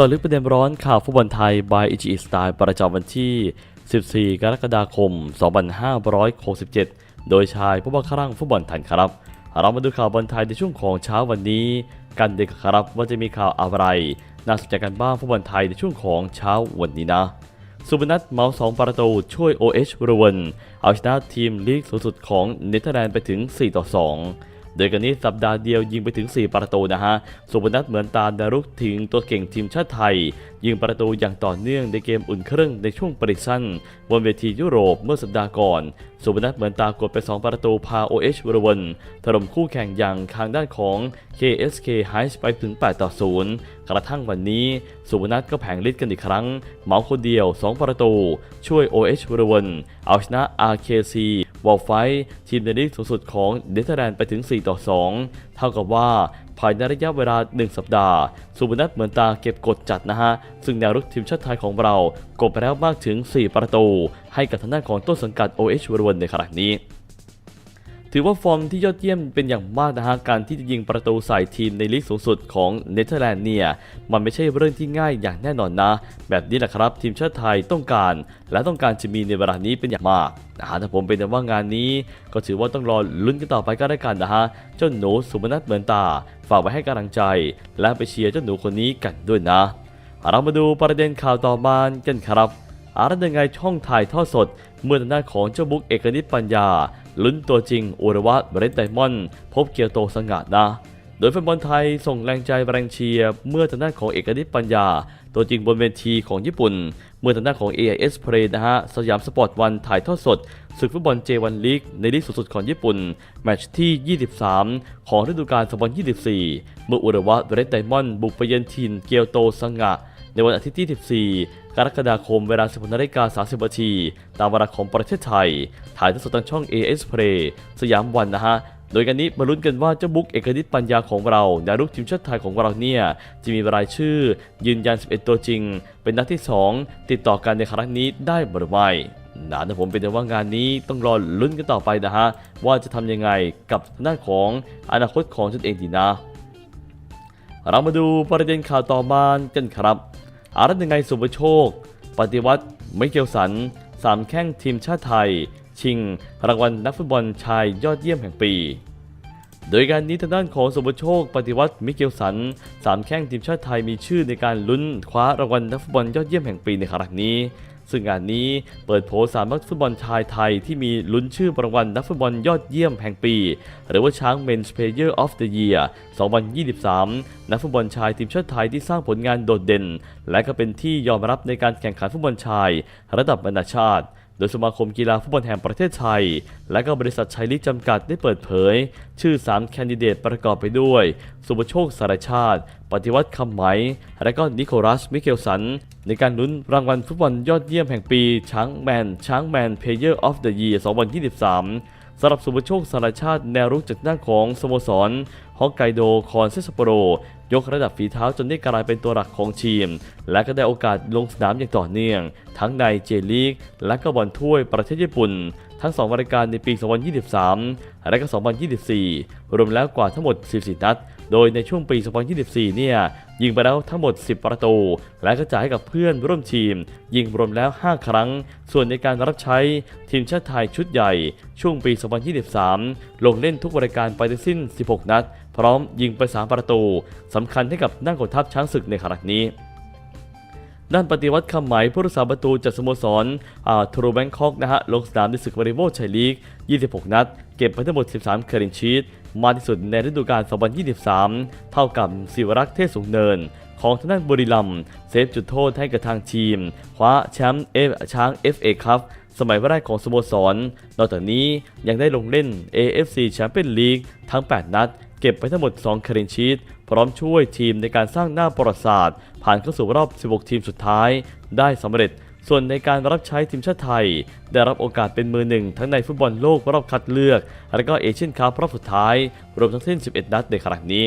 จาะลึกประเด็นร้อนข่าวฟุตบอลไทย by e g e Style ประจำวันที่ 14 กรกฎาคม 2567 โดยชายผู้บังคับร่างฟุตบอลไทยครับ เรามาดูข่าวบอลไทยในช่วงของเช้าวันนี้ กันเด็กครับว่าจะมีข่าวอะไร น่าสนใจกันบ้างฟุตบอลไทยในช่วงของเช้าวันนี้นะ สุพนัทเมาสองประตูช่วย OH บรวนเอาชนะทีมลีกสูงสุดของเนเธอร์แลนด์ไปถึง 4 ต่อ 2 โดยกันนี้สัปดาห์เดียวยิงไปถึง 4 ประตูนะฮะสุพนัทเหมือนตาดารุกถึงตัวเก่งทีมชาติไทย ยิงประตูอย่างต่อเนื่องในเกมอุ่นเครื่องในช่วงปริสั้นบนเวทียุโรปเมื่อสัปดาห์ก่อน สุพนัทเหมือนตากดไป 2 ประตูพา OH บรวนถล่มคู่แข่งอย่างทางด้านของ KSK h i g h ไปถึง 8 ต่อ 0 กระทั่งวันนี้ สุพนัทก็แผงฤทธิ์กันอีกครั้ง เหมาคนเดียว 2 ประตู ช่วย OH บรวนเอาชนะ RKC วอลไฟทีมในลีกสูงสุดของเนเธอร์แลนด์ไปถึง 4 ต่อ 2 เท่ากับว่าภายในระยะเวลา 1 สัปดาห์สุบนัทเหมือนตาเก็บกดจัดนะฮะ ซึ่งแนวรุกทีมชาติไทยของเรากดไปแล้วมากถึง 4 ประตู ให้กับทางด้านของต้นสังกัด OH บรวนในขณะนี้ ถือว่าฟอร์มที่ยอดเยี่ยมเป็นอย่างมากนะฮะการที่จะยิงประตูใส่ทีมในลีกสูงสุดของเนเธอร์แลนด์เนี่ยมันไม่ใช่เรื่องที่ง่ายอย่างแน่นอนนะ แบบนี้แหละครับทีมชาติไทยต้องการ และต้องการจะมีในเวลานี้เป็นอย่างมากนะฮะถ้าผมเป็นแต่ว่างานนี้ ก็ถือว่าต้องรอลุ้นกันต่อไปก็ได้กันนะฮะเจ้าหนูสุมนัทเหมือนตา ฝากไว้ให้กำลังใจ และไปเชียร์เจ้าหนูคนนี้กันด้วยนะ เรามาดูประเด็นข่าวต่อมากันครับ อาร์ตยังไงช่องถ่ายทอดสด เมื่อทางด้านของเจ้าบุ๊กเอกนิตปัญญา ลุ้นตัวจริงอุรวัตเรดไดมอนด์พบเกียวโตสงัดนะ โดยแฟนบอลไทยส่งแรงใจแรงเชียร์เมื่อทางด้านของเอกนิตปัญญา ตัวจริงบนเวทีของญี่ปุ่น เมื่อทางด้านของ AIS Play นะฮะสยามสปอร์ตวันถ่ายทอดสดศึกฟุตบอล J1 League ในลีกสุดของญี่ปุ่น แมตช์ที่ 23 ของฤดูกาล 2024 เมื่ออุรวัตเรดไดมอนด์บุกไปเยือนทีมเกียวโตสงะ ในวันอาทิตย์ที่ 14 กรกฎาคมเวลา 16นาฬิกา30นาทีตามเวลาของประเทศไทย ถ่ายทอดสดทางช่อง AS Play สยามวันนะฮะ โดยกันนี้มาลุ้นกันว่าเจ้าบุ๊กเอกนิตปัญญาของเราดารุกทีมชาติไทยของเราเนี่ยจะมีรายชื่อ ยืนยัน 11 ตัวจริง เป็นนัดที่ 2 ติดต่อกันในครั้งนี้ได้หรือไม่นะแต่ผมเป็นแต่ว่างานนี้ต้องรอลุ้นกันต่อไปนะฮะ ว่าจะทำยังไงกับหน้านของอนาคตของตนเองดีนะ เรามาดูประเด็นข่าวต่อมากันครับ อารัตยังไงสุภโชค ปฏิวัติไม่เกียวสันสามแข้งทีมชาติไทย ชิง รางวัลนักฟุตบอลชายยอดเยี่ยมแห่งปี โดยการนี้ทางด้านของสุภโชค ปฏิวัติมิเกลสันสามแข้งทีมชาติไทยมีชื่อในการลุ้นคว้ารางวัลนักฟุตบอลยอดเยี่ยมแห่งปีในครั้งนี้ ซึ่งงานนี้เปิดโผสามนักฟุตบอลชายไทยที่มีลุ้นชื่อรางวัลนักฟุตบอลยอดเยี่ยมแห่งปี หรือว่าช้าง Men's Player of the Year 2023 นักฟุตบอลชายทีมชาติไทยที่สร้างผลงานโดดเด่น และก็เป็นที่ยอมรับในการแข่งขันฟุตบอลชาย ระดับนานาชาติ โดยสมาคมกีฬาฟุตบอลแห่งประเทศไทย และก็บริษัทชัยลิกจำกัดได้เปิดเผย ชื่อ 3 แคนดิเดตประกอบไปด้วย สุภโชคสารชาติ ปฏิวัติคำไหม และก็นิโคลัส มิเคลสัน ในการลุ้นรางวัลฟุตบอลยอดเยี่ยมแห่งปี ช้างแมน ช้างแมน Player of the Year 2023สำหรับสุภโชคสารชาติแนวรุกจากด้านของสโมสรฮอกไกโดคอนเซสโปโร ยกระดับฝีเท้าจนได้กลายเป็นตัวหลักของทีม และก็ได้โอกาสลงสนามอย่างต่อเนื่อง ทั้งในเจลีก และก็บอลถ้วยประเทศญี่ปุ่น ทั้ง 2 รายการในปี 2023 และก็ 2024 รวมแล้วกว่าทั้งหมด 14 นัด โดยในช่วงปี 2024 เนี่ยยิงไปแล้วทั้งหมด 10 ประตู และก็จ่ายให้กับเพื่อนร่วมทีม ยิงรวมแล้ว 5 ครั้ง ส่วนในการรับใช้ทีมชาติไทยชุดใหญ่ ช่วงปี 2023 ลงเล่นทุกรายการไปทั้งสิ้น 16 นัด พร้อมยิงไป 3 ประตูสำคัญให้กับนักกดทัพช้างศึกในครั้งนี้ ด้านปฏิวัติคำไหมผู้รักษาประตูจากสโมสรอ่าทรูแบงคอกนะฮะลงสนามในศึกบริโภคชัยลีก 26 นัด เก็บไปทั้งหมด 13 เคอร์รินชีตมากที่สุดในฤดูกาล 2023 เท่ากับศิวรักษ์เทศสูงเนิน ของทางด้านบุรีรัมเซฟจุดโทษให้กับทางทีมคว้าแชมป์เอฟช้าง FA ครับสมัยแรกของสโมสร นอกจากนี้ยังได้ลงเล่น AFC แชมเปี้ยนลีกทั้ง 8 นัด เก็บไปทั้งหมด2เคอร์เรนชีตพร้อมช่วยทีมในการสร้างหน้าประวัติศาสตร์ ผ่านเข้าสู่รอบ 16 ทีมสุดท้าย ได้สำเร็จ ส่วนในการรับใช้ทีมชาติไทย ได้รับโอกาสเป็นมือหนึ่งทั้งในฟุตบอลโลกรอบคัดเลือก และก็เอเชียนคัพรอบสุดท้าย รวมทั้งสิ้น 11 นัดในครั้งนี้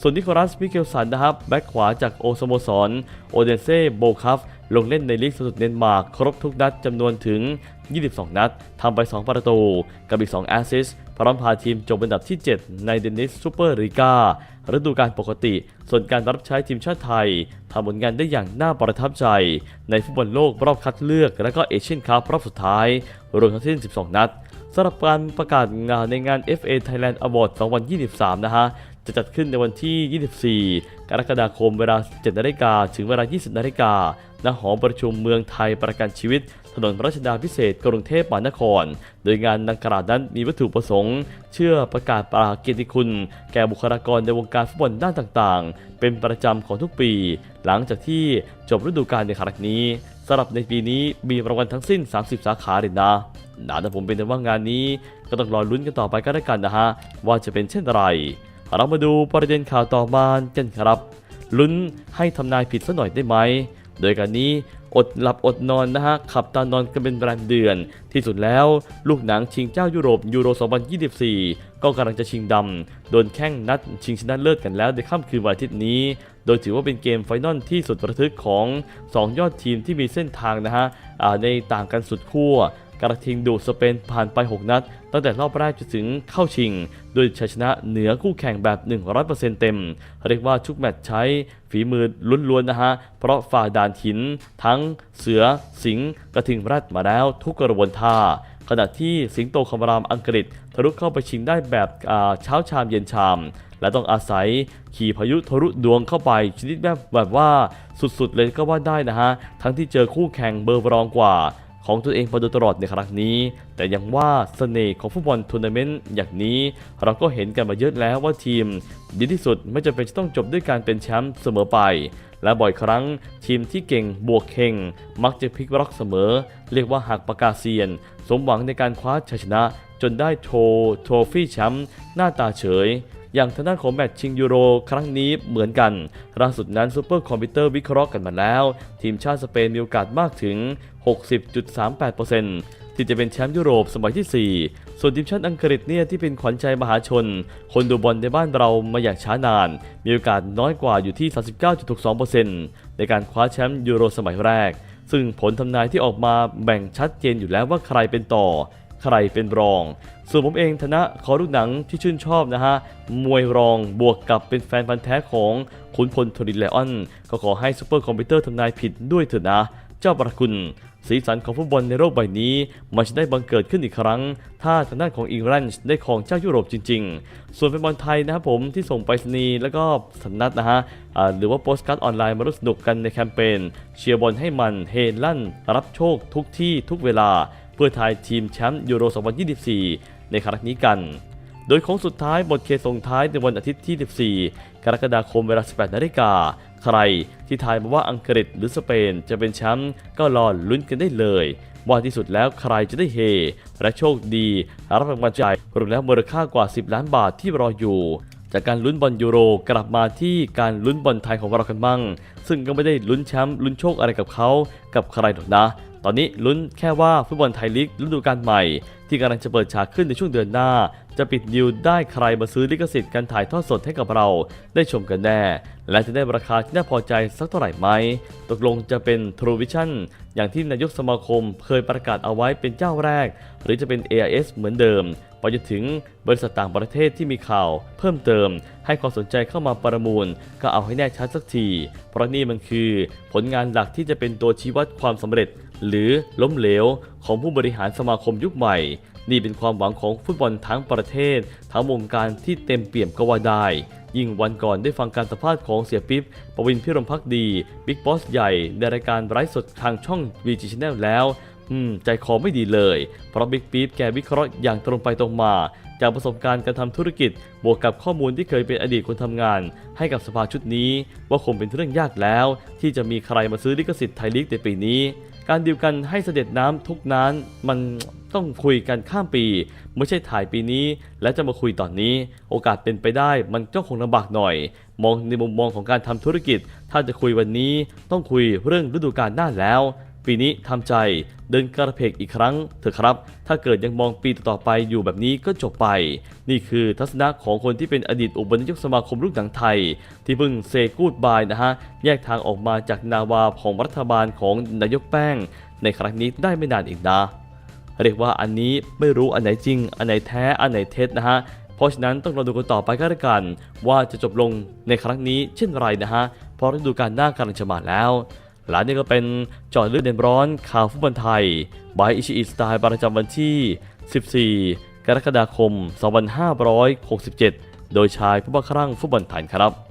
ส่วนนิโคลัสมิเกลสันนะครับแบ็คขวาจากโอสโมสรโอเดนเซ่โบคัฟลงเล่นในลีกสุดเดนมาร์กครบทุกนัดจำนวนถึง 22 นัดทำไป 2 ประตู กับอีก 2 แอสซิสพร้อมพาทีมจบอันดับที่ 7 ในเดนิสซูเปอร์ลีกาฤดูกาลปกติ ส่วนการรับใช้ทีมชาติไทยทำผลงานได้อย่างน่าประทับใจ ในฟุตบอลโลกรอบคัดเลือก และก็เอเชียนคัพรอบสุดท้าย รวมทั้งสิ้น 12 นัดสำหรับการประกาศงานในงาน FA Thailand Award 2023 นะฮะ จะจัดขึ้นในวันที่ 24 กรกฎาคมเวลา 7นาฬิกาถึงเวลา 20นาฬิกาณหอประชุมเมืองไทยประกันชีวิต ถนนรัชดาพิเศษกรุงเทพมหานคร โดยงานดังกล่าวนั้นมีวัตถุประสงค์ เชื่อประกาศปราเกียรติคุณ แก่บุคลากรในวงการฟุตบอลด้านต่างๆ เป็นประจำของทุกปี หลังจากที่จบฤดูกาลในครั้งนี้สำหรับในปีนี้มีรางวัลทั้งสิ้น 30 สาขาเลยนะนะแต่ผมเป็นแต่ว่างานนี้ ก็ต้องรอลุ้นกันต่อไปก็แล้วกันนะฮะ ว่าจะเป็นเช่นไร เรามาดูประเด็นข่าวต่อมากันครับลุ้นให้ทำนายผิดสักหน่อยได้ไหม โดยการนี้อดหลับอดนอนนะฮะ ขับตานอนกันเป็นแรมเดือน ที่สุดแล้ว ลูกหนังชิงเจ้ายุโรปยูโร 2024 ก็กำลังจะชิงดำ โดนแข่งนัดชิงชนะเลิศกันแล้วในค่ำคืนวันอาทิตย์นี้ โดยถือว่าเป็นเกมไฟนอลที่สุดระทึกของ 2 ยอดทีมที่มีเส้นทางนะฮะในต่างกันสุดขั้ว กระทิงดูสเปนผ่านไป 6 นัด ตั้งแต่รอบแรกจนถึงเข้าชิง โดยชัยชนะเหนือคู่แข่งแบบ 100%เต็ม เรียกว่าทุกแมตช์ใช้ฝีมือล้วนๆนะฮะ เพราะฝ่าด่านหิน ทั้งเสือ สิงกระทิงแรดมาแล้วทุกกระบวนท่าขณะที่สิงโตคำรามอังกฤษทะลุเข้าไปชิงได้แบบเช้าชามเย็นชาม และต้องอาศัยขี่พายุทะลุดวงเข้าไป ชนิดแบบแบบว่าสุดๆเลยก็ว่าได้นะฮะ ทั้งที่เจอคู่แข่งเบอร์รองกว่า ของตัวเองมาโดยตลอดในครั้งนี้ แต่ยังว่าเสน่ห์ของฟุตบอลทัวร์นาเมนต์อย่างนี้ เราก็เห็นกันมาเยอะแล้วว่าทีม ดีที่สุดไม่จำเป็นจะต้องจบด้วยการเป็นแชมป์เสมอไป และบ่อยครั้งทีมที่เก่งบวกเข่ง มักจะพลิกล็อกเสมอ เรียกว่าหักปากกาเซียน สมหวังในการคว้าชัยชนะ จนได้โทโทฟี่แชมป์หน้าตาเฉย อย่างทางด้านของแมตช์ชิงยูโรครั้งนี้เหมือนกันล่าสุดนั้นซูเปอร์คอมพิวเตอร์วิเคราะห์กันมาแล้ว ทีมชาติสเปนมีโอกาสมากถึง 60.38%ที่จะเป็นแชมป์ยุโรปสมัยที่ 4 ส่วนทีมชาติอังกฤษเนี่ยที่เป็นขวัญใจมหาชน คนดูบอลในบ้านเรามาอย่างช้านาน มีโอกาสน้อยกว่าอยู่ที่ 39.62%ในการคว้าแชมป์ยูโรสมัยแรก ซึ่งผลทำนายที่ออกมาแบ่งชัดเจนอยู่แล้วว่าใครเป็นต่อ ใครเป็นรอง ส่วนผมเองฐานะขอลูกหนังที่ชื่นชอบนะฮะ มวยรองบวกกับเป็นแฟนพันธ์แท้ของขุนพลทริเลออน ก็ขอให้ซูเปอร์คอมพิวเตอร์ทำนายผิดด้วยเถอะนะ เจ้าประคุณสีสันของฟุตบอลในโลกใบนี้ มันจะได้บังเกิดขึ้นอีกครั้ง ถ้าทางด้านของอิงแลนด์ได้ของเจ้ายุโรปจริง ๆ ส่วนเป็นบอลไทยนะครับผมที่ส่งไปรษณีย์แล้วก็สันนัดนะฮะหรือว่าโปสการ์ดออนไลน์มาร่วมสนุกกันในแคมเปญเชียร์บอลให้มันเฮลั่นรับโชคทุกที่ทุกเวลา เพื่อทายทีมแชมป์ยูโร 2024 ในครั้งนี้กัน โดยโค้งสุดท้ายบทเคส่งท้ายในวันอาทิตย์ที่ 14 กรกฎาคมเวลา 18นาฬิกาใครที่ทายมาว่าอังกฤษหรือสเปนจะเป็นแชมป์ก็รอลุ้นกันได้เลยว่าที่สุดแล้วใครจะได้เฮ และโชคดีรับรางวัลใหญ่รวมแล้วมูลค่ากว่า 10 ล้านบาทที่รออยู่ จากการลุ้นบอลยูโรกลับมาที่การลุ้นบอลไทยของเรากันบ้าง ซึ่งก็ไม่ได้ลุ้นแชมป์ลุ้นโชคอะไรกับเขากับใครหรอกนะ ตอนนี้ลุ้นแค่ว่าฟุตบอลไทยลีกฤดูกาลใหม่ ที่กำลังจะเปิดฉากขึ้นในช่วงเดือนหน้า จะปิดดิวได้ใครมาซื้อลิขสิทธิ์การถ่ายทอดสดให้กับเรา ได้ชมกันแน่ และจะได้ราคาที่น่าพอใจสักเท่าไหร่ไหม ตกลงจะเป็น True Vision อย่างที่นายกสมาคมเคยประกาศเอาไว้เป็นเจ้าแรก หรือจะเป็น AIS เหมือนเดิมไปจนถึงบริษัทต่างประเทศที่มีข่าวเพิ่มเติม ให้ความสนใจเข้ามาประมูล ก็เอาให้แน่ชัดสักที เพราะนี่มันคือผลงานหลักที่จะเป็นตัวชี้วัดความสำเร็จ หรือล้มเหลวของผู้บริหารสมาคมยุคใหม่ นี่เป็นความหวังของฟุตบอลทั้งประเทศ ทั้งวงการที่เต็มเปี่ยมก็ว่าได้ ยิ่งวันก่อนได้ฟังการสัมภาษณ์ของเสียปิ๊บปวินพิรมพักดี บิ๊กบอสใหญ่ ในรายการไร้สดทางช่อง VG Channel แล้วอืมใจคอไม่ดีเลย เพราะบิ๊กปี๊บแกวิเคราะห์อย่างตรงไปตรงมา จากประสบการณ์การทำธุรกิจ บวกกับข้อมูลที่เคยเป็นอดีตคนทำงาน ให้กับสภาชุดนี้ ว่าคงเป็นเรื่องยากแล้ว ที่จะมีใครมาซื้อลิขสิทธิ์ไทยลีกในปีนี้ การดีลกันให้เสด็จน้ำทุกน้ำมันต้องคุยกันข้ามปี ไม่ใช่ถ่ายปีนี้ และจะมาคุยตอนนี้ โอกาสเป็นไปได้มันก็คงลำบากหน่อย มองในมุมมองของการทำธุรกิจ ถ้าจะคุยวันนี้ต้องคุยเรื่องฤดูกาลหน้าแล้ว ปีนี้ทำใจเดินกระเพกอีกครั้งเถอะครับ ถ้าเกิดยังมองปีต่อๆไปอยู่แบบนี้ก็จบไป นี่คือทัศนะของคนที่เป็นอดีตอุปนายกสมาคมลูกหนังไทย ที่เพิ่งเซกูดบายนะฮะ แยกทางออกมาจากนาวาของรัฐบาลของนายกแป้ง ในครั้งนี้ได้ไม่นานอีกนะ เรียกว่าอันนี้ไม่รู้อันไหนจริง อันไหนแท้อันไหนเท็จนะฮะเพราะฉะนั้นต้องรอดูกันต่อไปก็แล้วกัน ว่าจะจบลงในครั้งนี้เช่นไรนะฮะเพราะฤดูกาลหน้ากำลังจะมาแล้ว และนี่ก็เป็นจอดลึกเด่นร้อนข่าวฟุตบอลไทยบายอิชิอิสไตล์ประจำวันที่ 14 กรกฎาคม 2567 โดยชายผู้บังครั่งฟุตบอลไทยครับ